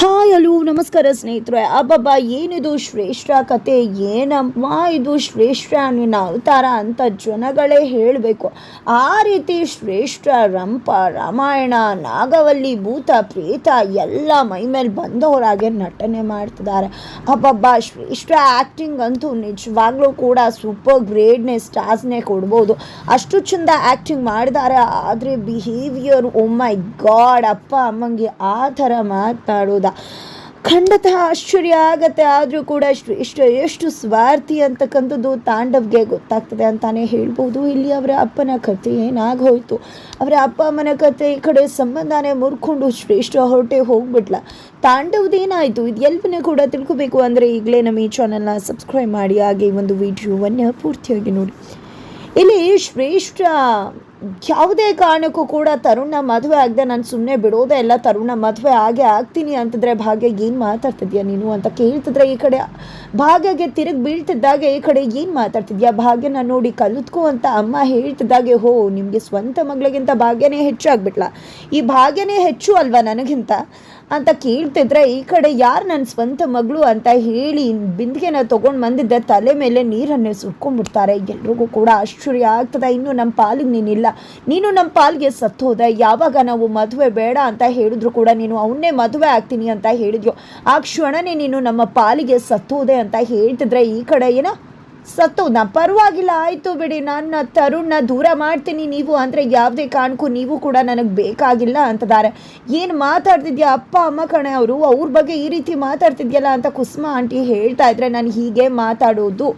Hi hello ನಮಸ್ಕಾರ ಸ್ನೇಹಿತರೆ. ಅಬ್ಬಬ್ಬ, ಏನಿದು ಶ್ರೇಷ್ಠ ಕತೆ? ಏನಮ್ಮ ಇದು ಶ್ರೇಷ್ಠ ನಿನ್ನ ಅವತಾರ ಅಂತ ಜನಗಳೇ ಹೇಳಬೇಕು. ಆ ರೀತಿ ಶ್ರೇಷ್ಠ ರಂಪ, ರಾಮಾಯಣ, ನಾಗವಲ್ಲಿ, ಭೂತ, ಪ್ರೇತ ಎಲ್ಲ ಮೈ ಮೇಲೆ ಬಂದವರಾಗೆ ನಟನೆ ಮಾಡ್ತಿದ್ದಾರೆ. ಅಬ್ಬಬ್ಬ, ಶ್ರೇಷ್ಠ ಆ್ಯಕ್ಟಿಂಗ್ ಅಂತೂ ನಿಜವಾಗ್ಲೂ ಕೂಡ ಸೂಪರ್ ಗ್ರೇಡ್ನೇ ಸ್ಟಾರ್ಸ್ನೇ ಕೊಡ್ಬೋದು. ಅಷ್ಟು ಚಂದ ಆ್ಯಕ್ಟಿಂಗ್ ಮಾಡಿದ್ದಾರೆ. ಆದರೆ ಬಿಹೇವಿಯರ್ ಮೈ ಗಾಡ್ ಅಪ್ಪ, ಅಮ್ಮಂಗೆ ಆ ಥರ ಮಾತನಾಡೋದ ಖಂಡಿತ ಆಶ್ಚರ್ಯ ಆಗತ್ತೆ, ಆದರೂ ಕೂಡ ಶ್ರೇಷ್ಠ ಎಷ್ಟು ಸ್ವಾರ್ಥಿ ಅಂತಕ್ಕಂಥದ್ದು ತಾಂಡವ್ಗೆ ಗೊತ್ತಾಗ್ತದೆ ಅಂತಾನೆ ಹೇಳ್ಬೋದು. ಇಲ್ಲಿ ಅವರ ಅಪ್ಪನ ಕತೆ ಏನಾಗೋಯ್ತು? ಅವರ ಅಪ್ಪ ಅಮ್ಮನ ಕತೆ ಈ ಕಡೆ ಸಂಬಂಧನೇ ಮುರ್ಕೊಂಡು ಶ್ರೇಷ್ಠ ಹೊರಟೆ ಹೋಗ್ಬಿಟ್ಲ. ತಾಂಡವ್ದೇನಾಯಿತು? ಇದು ಎಲ್ಲವನ್ನೂ ಕೂಡ ತಿಳ್ಕೊಬೇಕು ಅಂದರೆ ಈಗಲೇ ನಮ್ಮ ಈ ಚಾನಲ್ನ ಸಬ್ಸ್ಕ್ರೈಬ್ ಮಾಡಿ, ಹಾಗೆ ಒಂದು ವಿಡಿಯೋವನ್ನು ಪೂರ್ತಿಯಾಗಿ ನೋಡಿ. ಇಲ್ಲಿ ಶ್ರೇಷ್ಠ ಯಾವುದೇ ಕಾರಣಕ್ಕೂ ಕೂಡ ತರುಣ ಮದುವೆ ಆಗದೆ ನಾನು ಸುಮ್ಮನೆ ಬಿಡೋದೇ ಇಲ್ಲ ತರುಣ ಮದುವೆ ಆಗೇ ಆಗ್ತೀನಿ ಅಂತಂದರೆ ಭಾಗ್ಯ ಏನು ಮಾತಾಡ್ತಿದ್ಯಾ ನೀನು ಅಂತ ಕೇಳ್ತಿದ್ರೆ ಈ ಕಡೆ ಭಾಗ್ಯಗೆ ತಿರುಗಿ ಬೀಳ್ತಿದ್ದಾಗೆ ಈ ಕಡೆ ಏನು ಮಾತಾಡ್ತಿದ್ಯಾ? ಭಾಗ್ಯನ ನೋಡಿ ಕಲಿತ್ಕೋ ಅಂತ ಅಮ್ಮ ಹೇಳ್ತಿದ್ದಾಗೆ, ಹೋ, ನಿಮಗೆ ಸ್ವಂತ ಮಗಳಿಗಿಂತ ಭಾಗ್ಯನೇ ಹೆಚ್ಚಾಗ್ಬಿಟ್ಲ ಈ ಭಾಗ್ಯನೇ ಹೆಚ್ಚು ಅಲ್ವಾ ನನಗಿಂತ? ಅಂತ ಕೇಳ್ತಿದ್ರೆ ಈ ಕಡೆ ಯಾರು ನನ್ನ ಸ್ವಂತ ಮಗಳು ಅಂತ ಹೇಳಿ ಬಿಂದಿಗೆನ ತೊಗೊಂಡು ಬಂದಿದ್ದೆ, ತಲೆ ಮೇಲೆ ನೀರನ್ನೇ ಸುಟ್ಕೊಂಡ್ಬಿಡ್ತಾರೆ. ಎಲ್ರಿಗೂ ಕೂಡ ಆಶ್ಚರ್ಯ ಆಗ್ತದೆ, ಇನ್ನು ನಮ್ಮ ಪಾಲಿಗೆ ನೀನಿಲ್ಲ. ನೀನು ನಮ್ಮ ಪಾಲಿಗೆ ಸತ್ತೋದೆ, ಯಾವಾಗ ನಾವು ಮದುವೆ ಬೇಡ ಅಂತ ಹೇಳಿದ್ರು ಕೂಡ ನೀನು ಅವನ್ನೇ ಮದುವೆ ಆಗ್ತೀನಿ ಅಂತ ಹೇಳಿದ್ಯೋ. ಆ ಕ್ಷಣನೇ ನೀನು ನಮ್ಮ ಪಾಲಿಗೆ ಸತ್ತೋದೆ ಅಂತ ಹೇಳ್ತಿದ್ರೆ ಈ ಕಡೆ ಏನೋ ಸತ್ತೋದ ಪರವಾಗಿಲ್ಲ, ಆಯಿತು ಬಿಡಿ, ನನ್ನ ತರುಣ್ನ ದೂರ ಮಾಡ್ತೀನಿ ನೀವು. ಅಂದರೆ ಯಾವುದೇ ಕಾರಣಕ್ಕೂ ನೀವು ಕೂಡ ನನಗೆ ಬೇಕಾಗಿಲ್ಲ ಅಂತದಾರೆ. ಏನು ಮಾತಾಡ್ತಿದ್ಯಾ? ಅಪ್ಪ, ಅಮ್ಮ ಕಣೆ ಅವರು, ಅವ್ರ ಬಗ್ಗೆ ಈ ರೀತಿ ಮಾತಾಡ್ತಿದ್ಯಲ್ಲ ಅಂತ ಕುಸುಮ ಆಂಟಿ ಹೇಳ್ತಾ ಇದ್ರೆ ನಾನು ಹೀಗೆ ಮಾತಾಡೋದು,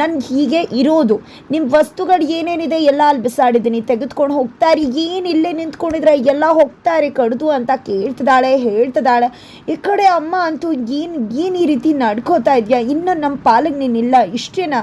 ನಾನು ಹೀಗೆ ಇರೋದು. ನಿಮ್ಮ ವಸ್ತುಗಳು ಏನೇನಿದೆ ಎಲ್ಲ ಅಲ್ಲಿ ಬಿಸಾಡಿದ್ದೀನಿ. ತೆಗೆದುಕೊಂಡು ಹೋಗ್ತಾರೆ. ಏನು ಇಲ್ಲೇ ನಿಂತ್ಕೊಂಡಿದ್ರೆ ಎಲ್ಲ ಹೋಗ್ತಾರೆ, ಕಡ್ದು ಅಂತ ಕೇಳ್ತಿದ್ದಾಳೆ, ಹೇಳ್ತಿದ್ದಾಳೆ. ಈ ಕಡೆ ಅಮ್ಮ ಅಂತೂ ಏನು ಏನು ಈ ರೀತಿ ನಡ್ಕೋತಾ ಇದೆಯಾ? ಇನ್ನು ನಮ್ಮ ಪಾಲಿಗೆ ನೀನಿಲ್ಲ ಇಷ್ಟೇನಾ?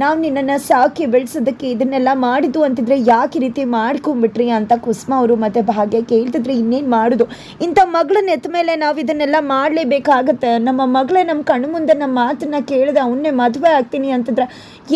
ನಾವು ನಿನ್ನನ್ನು ಸಾಕಿ ಬೆಳೆಸೋದಕ್ಕೆ ಇದನ್ನೆಲ್ಲ ಮಾಡಿದ್ದು ಅಂತಿದ್ರೆ ಯಾಕೆ ರೀತಿ ಮಾಡ್ಕೊಂಬಿಟ್ರಿ ಅಂತ ಕುಸ್ಮ ಅವರು ಮತ್ತು ಭಾಗ್ಯ ಕೇಳ್ತಿದ್ರೆ ಇನ್ನೇನು ಮಾಡೋದು? ಇಂಥ ಮಗಳನ್ನ ಎತ್ತ ಮೇಲೆ ನಾವು ಇದನ್ನೆಲ್ಲ ಮಾಡಲೇಬೇಕಾಗತ್ತೆ. ನಮ್ಮ ಮಗಳೇ ನಮ್ಮ ಕಣ್ಣು ಮುಂದೆ ನಮ್ಮ ಮಾತನ್ನ ಕೇಳಿದೆ ಅವನ್ನೇ ಮದುವೆ ಆಗ್ತೀನಿ ಅಂತಂದ್ರೆ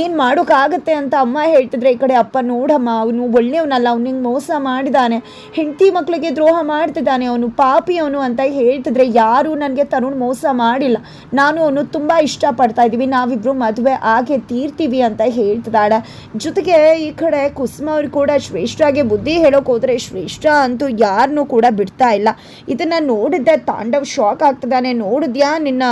ಏನು ಮಾಡೋಕ್ಕಾಗತ್ತೆ ಅಂತ ಅಮ್ಮ ಹೇಳ್ತಿದ್ರೆ ಈ ಕಡೆ ಅಪ್ಪ ನೋಡಮ್ಮ, ಅವನು ಒಳ್ಳೆಯವನಲ್ಲ ಅವನಿಗೆ ಮೋಸ ಮಾಡಿದಾನೆ, ಹೆಂಡತಿ ಮಕ್ಕಳಿಗೆ ದ್ರೋಹ ಮಾಡ್ತಿದ್ದಾನೆ ಅವನು ಪಾಪಿ ಅವನು ಅಂತ ಹೇಳ್ತಿದ್ರೆ ಯಾರು ನನಗೆ ತರುಣ್ ಮೋಸ ಮಾಡಿಲ್ಲ. ನಾನು ಅವನು ತುಂಬ ಇಷ್ಟಪಡ್ತಾ ಇದ್ದೀವಿ ನಾವಿಬ್ಬರು ಮದುವೆ ಆಗೇ ತೀರ್ತೀವಿ ಅಂತ ಹೇಳ್ತಿದ್ದಾಳೆ. ಜೊತೆಗೆ ಈ ಕಡೆ ಕುಸುಮ ಅವ್ರು ಕೂಡ ಶ್ರೇಷ್ಠಾಗೆ ಬುದ್ಧಿ ಹೇಳೋಕೆ ಹೋದ್ರೆ ಶ್ರೇಷ್ಠ ಅಂತೂ ಯಾರನ್ನೂ ಕೂಡ ಬಿಡ್ತಾ ಇಲ್ಲ. ಇದನ್ನ ನೋಡಿದ್ದೆ ತಾಂಡವ್ ಶಾಕ್ ಆಗ್ತದಾನೆ ನೋಡಿದ್ಯಾ ನಿನ್ನ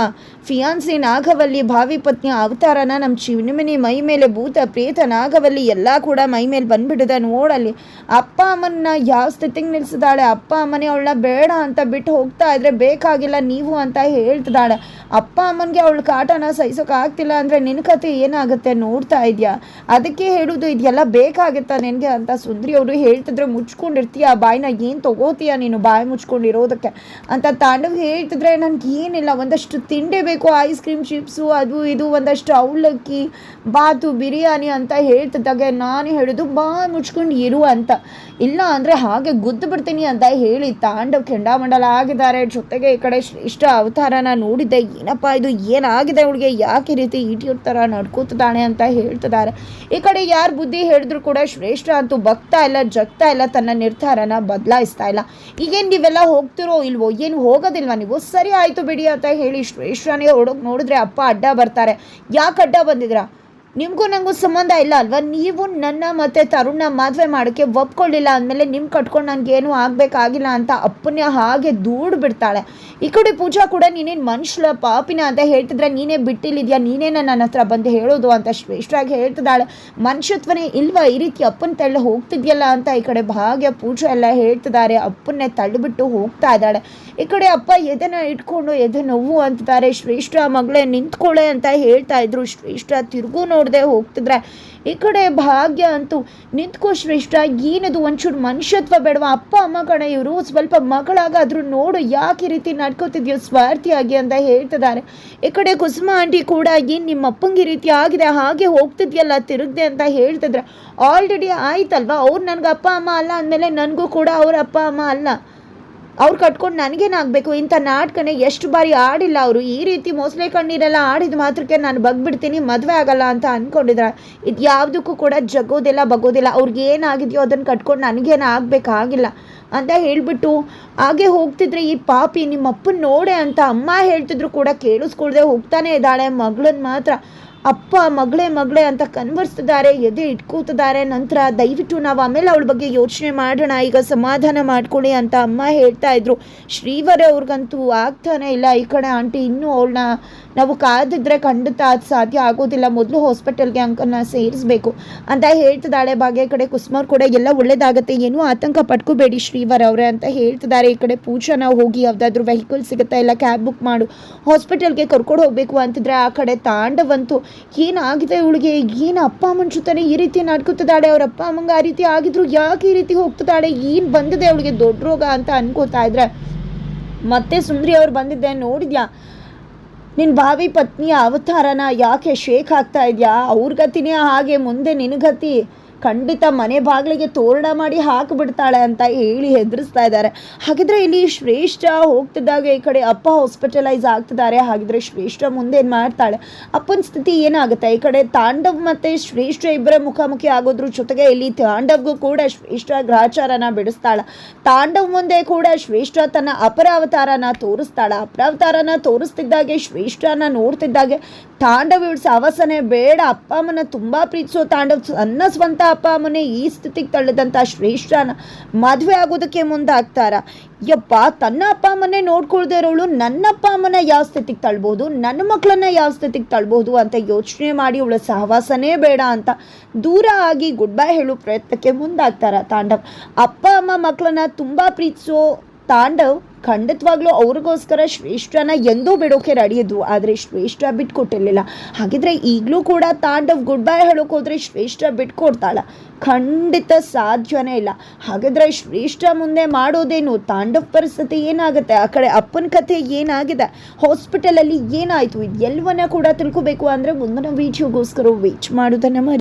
ಫಿಯಾನ್ಸಿ ನಾಗವಲ್ಲಿ ಭಾವಿ ಪತ್ನಿ ಅವತಾರನ? ನಮ್ಮ ಚಿನ್ಮಿನಿ ಮೈ ಮೇಲೆ ಭೂತ ಪ್ರೇತ ನಾಗವಲ್ಲಿ ಎಲ್ಲ ಕೂಡ ಮೈ ಮೇಲೆ ಬಂದ್ಬಿಟ್ಟಿದೆ ನೋಡಲ್ಲಿ. ಅಪ್ಪ ಅಮ್ಮನ ಯಾವ ಸ್ಥಿತಿಗೆ ನಿಲ್ಸಿದಾಳೆ? ಅಪ್ಪ ಅಮ್ಮನೇ ಅವಳನ್ನ ಬೇಡ ಅಂತ ಬಿಟ್ಟು ಹೋಗ್ತಾ ಇದ್ರೆ ಬೇಕಾಗಿಲ್ಲ ನೀವು ಅಂತ ಹೇಳ್ತಿದ್ದಾಳೆ. ಅಪ್ಪ ಅಮ್ಮನಿಗೆ ಅವಳ ಕಾಟನ ಸಹಿಸೋಕೆ ಆಗ್ತಿಲ್ಲ ಅಂದರೆ ನಿನ್ನ ಕತೆ ಏನಾಗುತ್ತೆ ನೋಡ್ತಾ ಇದೆಯಾ? ಅದಕ್ಕೆ ಹೇಳೋದು ಇದೆಲ್ಲ ಬೇಕಾಗುತ್ತಾ ನಿನಗೆ ಅಂತ ಸುಂದ್ರಿ ಅವರು ಹೇಳ್ತಿದ್ರೆ, ಮುಚ್ಕೊಂಡಿರ್ತೀಯ ಬಾಯಿನ? ಏನು ತೊಗೋತೀಯ ನೀನು ಬಾಯಿ ಮುಚ್ಕೊಂಡಿರೋದಕ್ಕೆ? ಅಂತ ತಾಂಡವ್ ಹೇಳ್ತಿದ್ರೆ ನನಗೆ ಏನಿಲ್ಲ, ಒಂದಷ್ಟು ತಿಂಡಿ ಬೇಕು ಐಸ್ ಕ್ರೀಮ್ ಚಿಪ್ಸು ಅದು ಇದು, ಒಂದಷ್ಟು ಅವಲಕ್ಕಿ, ಬಾತು, ಬಿರಿಯಾನಿ ಅಂತ ಹೇಳ್ತಿದ್ದಾಗ, ನಾನು ಹೇಳೋದು ಬಾಯಿ ಮುಚ್ಕೊಂಡು ಇರು ಅಂತ. ಇಲ್ಲ ಅಂದರೆ ಹಾಗೆ ಗುದ್ದು ಬಿಡ್ತೀನಿ ಅಂತ ಹೇಳಿ ತಾಂಡವ್ ಕೆಂಡಾಮಂಡಲ ಆಗಿದ್ದಾರೆ. ಜೊತೆಗೆ ಈ ಕಡೆ ಶ್ರೇಷ್ಠ ಅವತಾರನ ನೋಡಿದ್ದೆ, ಏನಪ್ಪ ಇದು, ಏನಾಗಿದೆ ಅವಳಿಗೆ? ಯಾಕೆ ರೀತಿ ಇಟಿಯೋಟ್ ಥರ ನಡ್ಕೋತಿದ್ದಾಳೆ ಅಂತ ಹೇಳ್ತಿದ್ದಾರೆ. ಈ ಕಡೆ ಯಾರು ಬುದ್ಧಿ ಹೇಳಿದ್ರು ಕೂಡ ಶ್ರೇಷ್ಠ ಅಂತೂ ಬಗ್ತಾ ಇಲ್ಲ ಜಗ್ತಾ ಇಲ್ಲ, ತನ್ನ ನಿರ್ಧಾರನ ಬದಲಾಯಿಸ್ತಾ ಇಲ್ಲ. ಈಗೇನು ನೀವೆಲ್ಲ ಹೋಗ್ತಿರೋ ಇಲ್ವೋ, ಏನು ಹೋಗೋದಿಲ್ವ ನೀವು? ಸರಿ ಆಯಿತು ಬಿಡಿ ಅಂತ ಹೇಳಿ ಶ್ರೇಷ್ಠನೇ ಹೊಡೋಗಿ ನೋಡಿದ್ರೆ ಅಪ್ಪ ಅಡ್ಡ ಬರ್ತಾರೆ. ಯಾಕೆ ಅಡ್ಡ ಬಂದಿದ್ರಾ ನಿಮಗೂ ನನಗೂ ಸಂಬಂಧ ಇಲ್ಲ ಅಲ್ವಾ? ನೀವು ನನ್ನ ಮತ್ತು ತರುಣ ಮದುವೆ ಮಾಡೋಕ್ಕೆ ಒಪ್ಕೊಳ್ಳಿಲ್ಲ ಅಂದಮೇಲೆ ನಿಮ್ಮ ಕಟ್ಕೊಂಡು ನನಗೇನು ಆಗಬೇಕಾಗಿಲ್ಲ ಅಂತ ಅಪ್ಪನ ಹಾಗೆ ದೂಡ್ ಬಿಡ್ತಾಳೆ. ಈ ಕಡೆ ಪೂಜಾ ಕೂಡ ನೀನೇನು ಮನುಷ್ಯಲ ಪಾಪಿನ ಅಂತ ಹೇಳ್ತಿದ್ರೆ ನೀನೇ ಬಿಟ್ಟಿಲ್ಲಿದ್ಯಾ? ನೀನೇನ ನನ್ನ ಹತ್ರ ಬಂದು ಹೇಳೋದು ಅಂತ ಶ್ರೇಷ್ಠವಾಗಿ ಹೇಳ್ತಿದ್ದಾಳೆ. ಮನುಷ್ಯತ್ವನೇ ಇಲ್ವಾ? ಈ ರೀತಿ ಅಪ್ಪನ ತಳ್ಳಿ ಹೋಗ್ತಿದ್ಯಲ್ಲ ಅಂತ ಈ ಕಡೆ ಭಾಗ್ಯ ಪೂಜಾ ಎಲ್ಲ ಹೇಳ್ತಿದ್ದಾರೆ. ಅಪ್ಪನ್ನೇ ತಳ್ಳಿಬಿಟ್ಟು ಹೋಗ್ತಾ ಇದ್ದಾಳೆ. ಈ ಕಡೆ ಅಪ್ಪ ಎದೆನ ಇಟ್ಕೊಂಡು ಎದೆ ನೋವು ಅಂತಿದ್ದಾರೆ. ಶ್ರೇಷ್ಠ ಮಗಳೇ ನಿಂತ್ಕೊಳ್ಳೆ ಅಂತ ಹೇಳ್ತಾ ಇದ್ರು. ಶ್ರೇಷ್ಠ ತಿರುಗು ನೋಡದೆ ಹೋಗ್ತಿದ್ರೆ, ಈ ಕಡೆ ಭಾಗ್ಯ ಅಂತೂ ನಿಂತ್ಕೋ ಶ್ರೇಷ್ಠ, ಏನದು ಒಂಚೂರು ಮನುಷ್ಯತ್ವ ಬೇಡವಾ? ಅಪ್ಪ, ಅಮ್ಮ ಕಡೆ ಇವರು ಸ್ವಲ್ಪ ಮಗಳಾಗಾದರೂ ನೋಡು ಯಾಕೆ ರೀತಿ ನಡ್ಕೋತಿದ್ಯೋ ಸ್ವಾರ್ಥಿಯಾಗಿ ಅಂತ ಹೇಳ್ತಿದ್ದಾರೆ. ಈ ಕಡೆ ಕುಸುಮ ಆಂಟಿ ಕೂಡ ಏನು ನಿಮ್ಮ ಅಪ್ಪಂಗೆ ರೀತಿ ಆಗಿದೆ, ಹಾಗೆ ಹೋಗ್ತಿದ್ಯಲ್ಲ, ತಿರುಗ್ದೆ ಅಂತ ಹೇಳ್ತಿದ್ರೆ ಆಲ್ರೆಡಿ ಆಯ್ತಲ್ವಾ? ಅವ್ರು ನನಗೆ ಅಪ್ಪ ಅಮ್ಮ ಅಲ್ಲ ಅಂದಮೇಲೆ ನನಗೂ ಕೂಡ ಅವ್ರ ಅಪ್ಪ, ಅಮ್ಮ ಅಲ್ಲ. ಅವ್ರು ಕಟ್ಕೊಂಡು ನನಗೇನಾಗಬೇಕು ಇಂಥ ನಾಟಕನೇ ಎಷ್ಟು ಬಾರಿ ಆಡಿಲ್ಲ ಅವರು. ಈ ರೀತಿ ಮೊಸಳೆ ಕಣ್ಣೀರೆಲ್ಲ ಆಡಿದ ಮಾತ್ರಕ್ಕೆ ನಾನು ಬಗ್ಬಿಡ್ತೀನಿ, ಮದುವೆ ಆಗಲ್ಲ ಅಂತ ಅಂದ್ಕೊಂಡಿದ್ರೆ ಇದು ಯಾವುದಕ್ಕೂ ಕೂಡ ಜಗೋದಿಲ್ಲ, ಬಗೋದಿಲ್ಲ. ಅವ್ರಿಗೆ ಏನಾಗಿದೆಯೋ ಅದನ್ನು ಕಟ್ಕೊಂಡು ನನಗೇನು ಆಗಬೇಕಾಗಿಲ್ಲ ಅಂತ ಹೇಳಿಬಿಟ್ಟು ಹಾಗೆ ಹೋಗ್ತಿದ್ರೆ ಈ ಪಾಪಿ ನಿಮ್ಮ ಅಪ್ಪನ ನೋಡೆ ಅಂತ ಅಮ್ಮ ಹೇಳ್ತಿದ್ರು ಕೂಡ ಕೇಳಿಸ್ಕೊಳ್ದೆ ಹೋಗ್ತಾನೆ ಇದ್ದಾಳೆ ಮಗಳನ್ನ ಮಾತ್ರ. ಅಪ್ಪ, ಮಗಳೇ ಮಗಳೇ ಅಂತ ಕನ್ವರ್ಸ್ತಿದ್ದಾರೆ ಎದೆ ಇಟ್ಕೋತಿದ್ದಾರೆ ನಂತರ ದಯವಿಟ್ಟು ನಾವು ಆಮೇಲೆ ಅವಳ ಬಗ್ಗೆ ಯೋಚನೆ ಮಾಡೋಣ. ಈಗ ಸಮಾಧಾನ ಮಾಡ್ಕೊಳ್ಳಿ ಅಂತ ಅಮ್ಮ ಹೇಳ್ತಾ ಇದ್ರು. ಶ್ರೀವರೇ ಅವ್ರಿಗಂತೂ ಆಗ್ತಾನೆ ಇಲ್ಲ. ಈ ಕಡೆ ಆಂಟಿ ಇನ್ನೂ ಅವಳನ್ನ ನಾವು ಕಾದಿದ್ರೆ ಖಂಡಿತ ಅದು ಸಾಧ್ಯ ಆಗೋದಿಲ್ಲ. ಮೊದಲು ಹಾಸ್ಪಿಟಲ್ಗೆ ಅಂಕಲ್ನ ಸೇರಿಸ್ಬೇಕು ಅಂತ ಹೇಳ್ತಿದ್ದಾಳೆ. ಭಾಗ್ಯ ಕಡೆ ಕುಸ್ಮಾರ್ ಕೂಡ ಎಲ್ಲ ಒಳ್ಳೇದಾಗತ್ತೆ. ಏನೂ ಆತಂಕ ಪಡ್ಕೋಬೇಡಿ ಶ್ರೀವರ್ ಅವರೇ ಅಂತ ಹೇಳ್ತಿದ್ದಾರೆ. ಈ ಕಡೆ ಪೂಜಾನ ಹೋಗಿ ಯಾವುದಾದ್ರೂ ವೆಹಿಕಲ್ ಸಿಗುತ್ತಾ ಇಲ್ಲ ಕ್ಯಾಬ್ ಬುಕ್ ಮಾಡು. ಹಾಸ್ಪಿಟಲ್ಗೆ ಕರ್ಕೊಂಡು ಹೋಗಬೇಕು ಅಂತಿದ್ರೆ ಆ ಕಡೆ ತಾಂಡವಂತೂ ಏನಾಗಿದೆ ಇವಳಿಗೆ ಏನು ಅಪ್ಪ ಅಮ್ಮನ ಜೊತೆ ಈ ರೀತಿ ನಡ್ಕೊತಿದ್ದಾಳೆ? ಅವ್ರ ಅಪ್ಪ ಅಮ್ಮಂಗೆ ಆ ರೀತಿ ಆಗಿದ್ರು ಯಾಕೆ ಈ ರೀತಿ ಹೋಗ್ತಿದ್ದಾಳೆ? ಏನು ಬಂದಿದೆ ಅವಳಿಗೆ? ದೊಡ್ಡ ರೋಗ ಅಂತ ಅನ್ಕೋತಾ ಇದ್ರೆ. ಮತ್ತೆ ಸುಂದ್ರಿ ಅವ್ರು ಬಂದಿದ್ದೆ, ನೋಡಿದ್ಯಾ? ನಿನ್ನ ಭಾವಿ ಪತ್ನಿಯ ಅವತಾರನ ಯಾಕೆ ಶೇಕ್ ಆಗ್ತಾ ಇದೆಯಾ? ಅವ್ರ ಗತಿನೇ ಹಾಗೆ, ಮುಂದೆ ನಿನಗತಿ ಖಂಡಿತ ಮನೆ ಬಾಗಿಲಿಗೆ ತೋರಣ ಮಾಡಿ ಹಾಕಿಬಿಡ್ತಾಳೆ ಅಂತ ಹೇಳಿ ಹೆದರಿಸ್ತಾ ಇದ್ದಾರೆ. ಹಾಗಿದ್ರೆ ಇಲ್ಲಿ ಶ್ರೇಷ್ಠ ಹೋಗ್ತಿದ್ದಾಗ ಈ ಕಡೆ ಅಪ್ಪ ಹಾಸ್ಪಿಟಲೈಸ್ ಆಗ್ತಿದ್ದಾರೆ. ಹಾಗಿದ್ರೆ ಶ್ರೇಷ್ಠ ಮುಂದೆ ಏನು ಮಾಡ್ತಾಳೆ? ಅಪ್ಪನ ಸ್ಥಿತಿ ಏನಾಗುತ್ತೆ? ಈ ಕಡೆ ತಾಂಡವ್ ಮತ್ತು ಶ್ರೇಷ್ಠ ಇಬ್ಬರ ಮುಖಾಮುಖಿ ಆಗೋದ್ರ ಜೊತೆಗೆ ಇಲ್ಲಿ ತಾಂಡವ್ಗೂ ಕೂಡ ಶ್ರೇಷ್ಠ ಗ್ರಾಚಾರನ ಬಿಡಿಸ್ತಾಳ. ತಾಂಡವ್ ಮುಂದೆ ಕೂಡ ಶ್ರೇಷ್ಠ ತನ್ನ ಅಪರ ಅವತಾರನ ತೋರಿಸ್ತಾಳ. ಅಪರ ಅವತಾರನ ತೋರಿಸ್ತಿದ್ದಾಗೆ, ಶ್ರೇಷ್ಠನ ನೋಡ್ತಿದ್ದಾಗೆ ತಾಂಡವ್ ಇವಳು ಸಾವಸನೆ ಬೇಡ. ಅಪ್ಪ ಅಮ್ಮನ ತುಂಬ ಪ್ರೀತಿಸೋ ತಾಂಡವ್, ತನ್ನ ಸ್ವಂತ ಅಪ್ಪ ಅಮ್ಮನೇ ಈ ಸ್ಥಿತಿಗೆ ತಳ್ಳಿದಂಥ ಶ್ರೇಷ್ಠನ ಮದುವೆ ಆಗೋದಕ್ಕೆ ಮುಂದಾಗ್ತಾರ? ಯಪ್ಪ, ತನ್ನ ಅಪ್ಪ ಅಮ್ಮನೇ ನೋಡ್ಕೊಳ್ದೇ ಇರೋಳು ನನ್ನ ಅಪ್ಪ ಅಮ್ಮನ ಯಾವ ಸ್ಥಿತಿಗೆ ತಳ್ಬೋದು, ನನ್ನ ಮಕ್ಕಳನ್ನ ಯಾವ ಸ್ಥಿತಿಗೆ ತಳ್ಬೋದು ಅಂತ ಯೋಚನೆ ಮಾಡಿ ಅವಳ ಸಹವಾಸನೇ ಬೇಡ ಅಂತ ದೂರ ಆಗಿ ಗುಡ್ ಬೈ ಹೇಳೋ ಪ್ರಯತ್ನಕ್ಕೆ ಮುಂದಾಗ್ತಾರ ತಾಂಡವ್? ಅಪ್ಪ ಅಮ್ಮ ಮಕ್ಕಳನ್ನ ತುಂಬ ಪ್ರೀತಿಸೋ ತಾಂಡವ್ ಖಂಡಿತವಾಗ್ಲೂ ಅವ್ರಿಗೋಸ್ಕರ ಶ್ರೇಷ್ಠನ ಎಂದೂ ಬಿಡೋಕೆ ರೆಡಿ ಆದರೆ ಶ್ರೇಷ್ಠ ಬಿಟ್ಕೊಟ್ಟಿರಲಿಲ್ಲ. ಹಾಗಿದ್ರೆ ಈಗಲೂ ಕೂಡ ತಾಂಡವ್ ಗುಡ್ ಬೈ ಹೇಳೋಕೆ ಹೋದರೆ ಶ್ರೇಷ್ಠ ಬಿಟ್ಕೊಡ್ತಾಳ. ಖಂಡಿತ ಸಾಧ್ಯನೇ ಇಲ್ಲ. ಹಾಗಿದ್ರೆ ಶ್ರೇಷ್ಠ ಮುಂದೆ ಮಾಡೋದೇನು? ತಾಂಡವ್ ಪರಿಸ್ಥಿತಿ ಏನಾಗುತ್ತೆ? ಆ ಕಡೆ ಅಪ್ಪನ ಕಥೆ ಏನಾಗಿದೆ? ಹಾಸ್ಪಿಟಲಲ್ಲಿ ಏನಾಯಿತು? ಎಲ್ಲವನ್ನ ಕೂಡ ತಿಳ್ಕೊಬೇಕು ಅಂದರೆ ಮುಂದಿನ ವಿಡಿಯೋಗೋಸ್ಕರ ವೇಟ್ ಮಾಡೋದನ್ನು ಮಾಡಿ